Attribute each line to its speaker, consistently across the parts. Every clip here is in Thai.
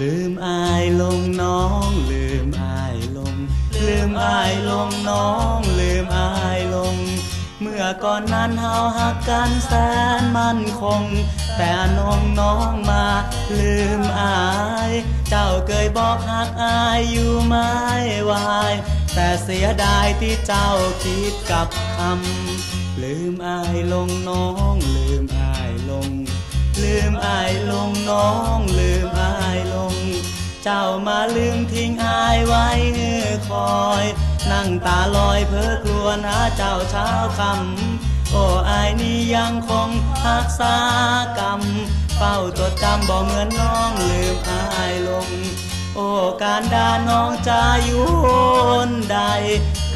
Speaker 1: ลืมอายลงน้อง ลืมอายลง ลืมอายลงน้อง ลืมอายลง เมื่อก่อนนั้นเฮาหักกันแสนมั่นคง แต่น้องน้องมา ลืมอาย เจ้าเคยบอกหักอายอยู่ไม่วาย แต่เสียดายที่เจ้าคิดกับคำลืมอายลงน้อง ลืมอายลง ลืมอายลงน้อง เจ้ามาลืมทิ้งอายไว้เฮือคอย นั่งตาลอยเพ้อกลัวหาเจ้าเช้าคำโอ้อายนี่ยังคงหักษากรรมเฝ้าจดจำบ่เหมือนน้องลืมอายลง โอ้การดาน้องจะอยู่นใด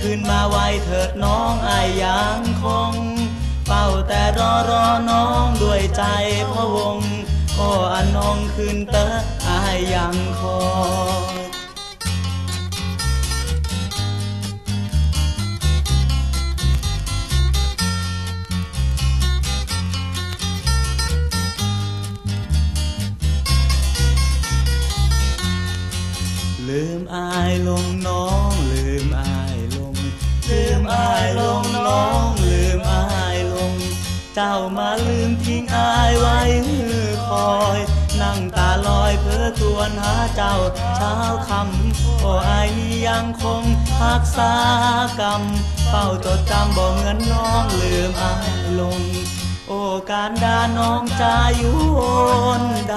Speaker 1: ขึ้นมาไวเถิดน้องอายยังคงเฝ้าแต่รอรอน้องด้วยใจพะวง โอ้อันน้องขึ้นตออายยังคอยลืมอายลงน้องลืม เจ้ามาลืมทิ้งอายไว้ฮือคอย นั่งตาลอยเพ้อทวนหาเจ้าเช้าคำโอ้อายนี่ยังคงรักษากรรมเฝ้าจดจำบ่เหมือนน้องลืมอายลง โอ้การดาน้องจะอยู่นใด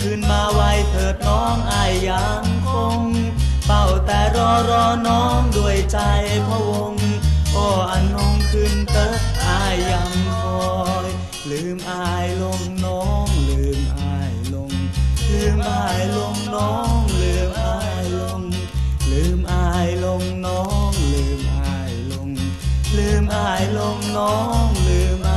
Speaker 1: ขึ้นมาไวเถิดน้องอายยังคง เฝ้าแต่รอรอน้องด้วยใจพะวง ง่ายลงน้องลืม